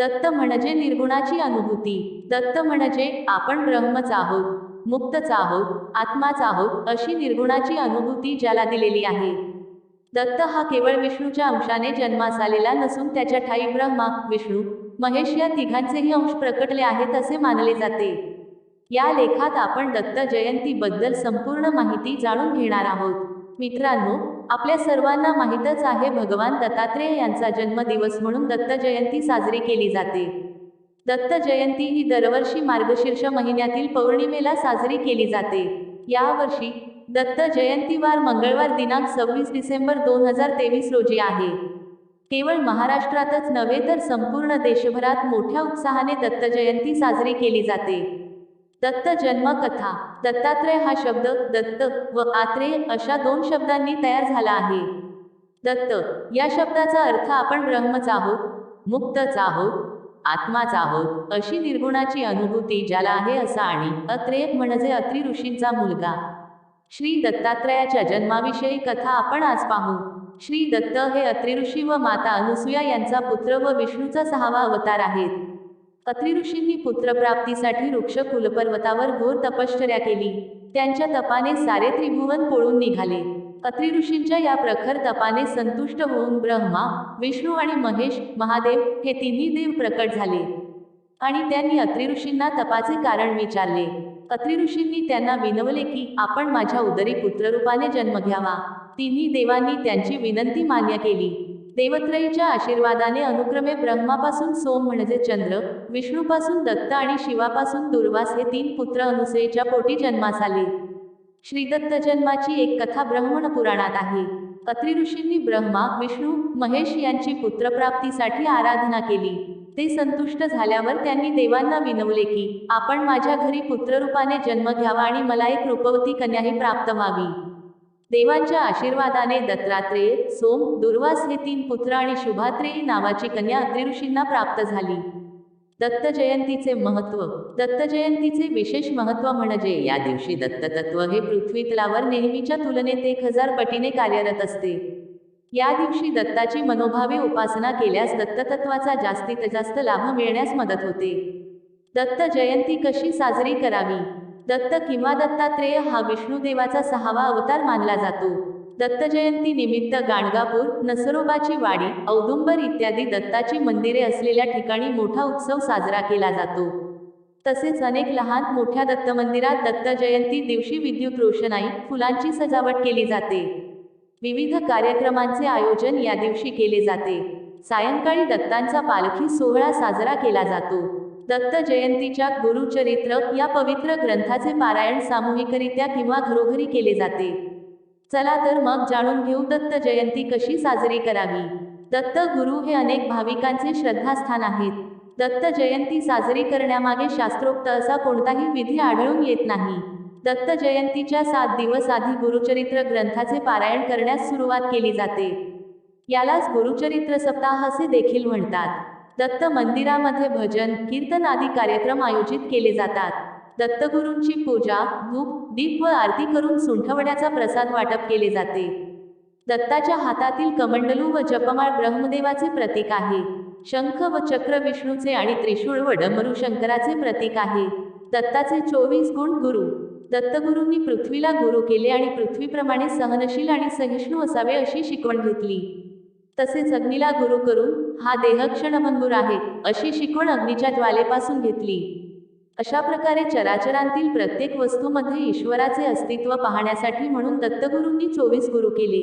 दत्त म्हणजे निर्गुणाची अनुभूती. दत्त म्हणजे आपण ब्रह्मच आहोत मुक्तच आहोत आत्माच आहोत अशी निर्गुणाची अनुभूती ज्याला दिलेली आहे. दत्त हा केवळ विष्णूच्या अंशाने जन्मास आलेला नसून त्याच्या ठाई ब्रह्मा विष्णू महेश या तिघांचेही अंश प्रकटले आहेत असे मानले जाते. या लेखात आपण दत्त जयंतीबद्दल संपूर्ण माहिती जाणून घेणार आहोत. मित्रांनो आपल्या सर्वांना माहीतच आहे भगवान दत्तात्रेय यांचा जन्मदिवस म्हणून दत्त जयंती साजरी केली जाते. दत्त जयंती ही दरवर्षी मार्गशीर्ष महिन्यातील पौर्णिमेला साजरी केली जाते. यावर्षी दत्त जयंतीवार मंगळवार दिनांक सव्वीस डिसेंबर दोन हजार तेवीस रोजी आहे. केवळ महाराष्ट्रातच नव्हे तर संपूर्ण देशभरात मोठ्या उत्साहाने दत्त जयंती साजरी केली जाते. दत्त जन्मकथा दत्तात्रय हा शब्द दत्त व आत्रेय अशा दोन शब्दांनी तयार झाला आहे. दत्त या शब्दाचा अर्थ आपण ब्रह्मच आहोत मुक्तच आहोत आत्माच आहोत अशी निर्गुणाची अनुभूती ज्याला आहे असा आणि अत्रेय म्हणजे अत्रि ऋषींचा मुलगा. श्री दत्तात्रयाच्या जन्माविषयी कथा आपण आज पाहू. श्री दत्त हे अत्रिऋषी व माता अनुसूया यांचा पुत्र व विष्णूचा सहावा अवतार आहेत. अत्रि ऋषींनी पुत्रप्राप्तीसाठी वृक्ष कुलपर्वतावर घोर तपश्चर्या केली. त्यांच्या तपाने सारे त्रिभुवन पळून निघाले. अत्रि ऋषींच्या या प्रखर तपाने संतुष्ट होऊन ब्रह्मा विष्णू आणि महेश महादेव हे तिन्ही देव प्रकट झाले. आणि त्यांनी अत्रि ऋषींना तपाचे कारण विचारले. अत्रि ऋषींनी त्यांना विनवले की आपण माझ्या उदरी पुत्ररूपाने जन्म घ्यावा. तिन्ही देवांनी त्यांची विनंती मान्य केली. देवत्रयीच्या आशीर्वादाने अनुक्रमे ब्रह्मापासून सोम म्हणजे चंद्र विष्णूपासून दत्त आणि शिवापासून दुर्वास हे तीन पुत्र अनुसयेच्या पोटी जन्मास आले. श्रीदत्त जन्माची एक कथा ब्रह्मण पुराणात आहे. अत्रि ऋषींनी ब्रह्मा विष्णू महेश यांची पुत्रप्राप्तीसाठी आराधना केली. ते संतुष्ट झाल्यावर त्यांनी देवांना विनवले की आपण माझ्या घरी पुत्ररूपाने जन्म घ्यावा आणि मला एक रूपवती कन्याही प्राप्त व्हावी. देवांच्या आशीर्वादाने दत्तात्रेय सोम दुर्वास हे तीन पुत्र आणि शुभात्रेयी नावाची कन्या अत्रि ऋषींना प्राप्त झाली. दत्त जयंतीचे महत्त्व दत्त जयंतीचे विशेष महत्त्व म्हणजे या दिवशी दत्ततत्व हे पृथ्वीतलावर नेहमीच्या तुलनेत एक हजार पटीने कार्यरत असते. या दिवशी दत्ताची मनोभावे उपासना केल्यास दत्ततत्वाचा जास्तीत जास्त लाभ मिळण्यास मदत होते. दत्त जयंती कशी साजरी करावी? दत्त किंवा दत्तात्रेय हा विष्णुदेवाचा सहावा अवतार मानला जातो. दत्त जयंती निमित्त गाणगापूर नसरोबाची वाडी औदुंबर इत्यादी दत्ताची मंदिरे असलेल्या ठिकाणी मोठा उत्सव साजरा केला जातो. तसेच अनेक लहान मोठ्या दत्त मंदिरात दत्त जयंती दिवशी विद्युत रोषणाई फुलांची सजावट केली जाते. विविध कार्यक्रमांचे आयोजन या दिवशी केले जाते. सायंकाळी दत्तांचा पालखी सोहळा साजरा केला जातो. दत्त जयंतीच्या गुरुचरित्र या पवित्र ग्रंथाचे पारायण सामूहिकरित्या किंवा घरोघरी केले जाते. चला तर मग जाणून घेऊ दत्त जयंती कशी साजरी करावी. दत्त गुरु हे अनेक भाविकांचे श्रद्धास्थान आहेत. दत्त जयंती साजरी करण्यामागे शास्त्रोक्त असा कोणताही विधी आढळून येत नाही. दत्त जयंतीच्या सात दिवस आधी गुरुचरित्र ग्रंथाचे पारायण करण्यास सुरुवात केली जाते. यालाच गुरुचरित्र सप्ताह असे देखील म्हणतात. दत्त मंदिरामध्ये भजन कीर्तन आदी कार्यक्रम आयोजित केले जातात. दत्तगुरूंची पूजा धूप दीप व आरती करून सुंठवड्याचा प्रसाद वाटप केले जाते. दत्ताच्या हातातील कमंडलू व जपमाळ ब्रह्मदेवाचे प्रतीक आहे. शंख व चक्र विष्णूचे आणि त्रिशूळ व डमरू शंकराचे प्रतीक आहे. दत्ताचे चोवीस गुण गुरु. दत्तगुरूंनी पृथ्वीला गुरु केले आणि पृथ्वीप्रमाणे सहनशील आणि सहिष्णू असावे अशी शिकवण घेतली. तसेच अग्नीला गुरु करून हा देह क्षणभंगूर आहे अशी शिकवण अग्नीच्या ज्वालेपासून घेतली. अशा प्रकारे चराचरांतील प्रत्येक वस्तूमध्ये ईश्वराचे अस्तित्व पाहण्यासाठी म्हणून दत्तगुरूंनी चोवीस गुरु केले.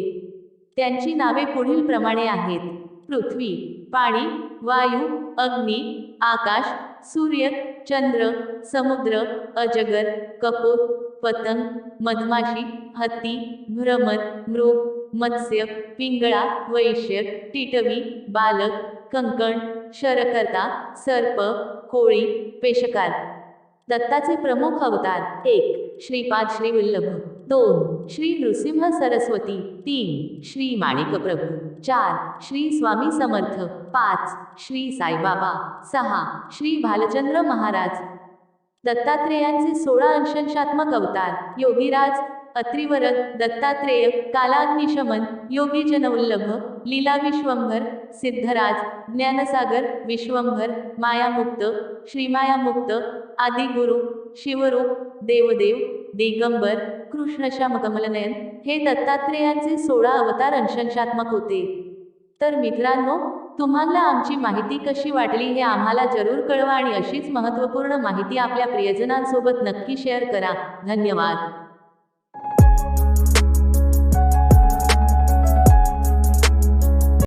त्यांची नावे पुढील प्रमाणे आहेत पृथ्वी पाणी वायू अग्नी आकाश सूर्य चंद्र समुद्र अजगर कपूर पतंग मधमाशी हत्ती भ्रमर मृग मत्स्य पिंगळा वैश्य टिटवी बालक कंकण शरकर्ता सर्प कोळी पेशकार. दत्ताचे प्रमुख अवतार एक श्रीपाद श्री वल्लभ. दोन श्री नृसिंह सरस्वती. तीन श्री माणिक प्रभू चार श्री स्वामी समर्थ. पाच श्री साईबाबा. सहा श्री भालचंद्र महाराज. दत्तात्रेयांचे सोळा अंशंशात्मक अवतार योगीराज अत्रिवरद दत्तात्रेय कालाग्निशमन योगी जनवल्लभ लीला विश्वंभर सिद्धराज ज्ञानसागर विश्वंभर मायामुक्त श्रीमायामुक्त आदिगुरु शिवरूप देवदेव दिगंबर कृष्णश्याम कमलनयन हे दत्तात्रेयांचे सोळा अवतार अंशंशात्मक होते. तर मित्रांनो तुम्हाला आमची माहिती कशी वाटली हे आम्हाला जरूर कळवा आणि अशीच महत्त्वपूर्ण माहिती आपल्या प्रियजनांसोबत नक्की शेअर करा. धन्यवाद.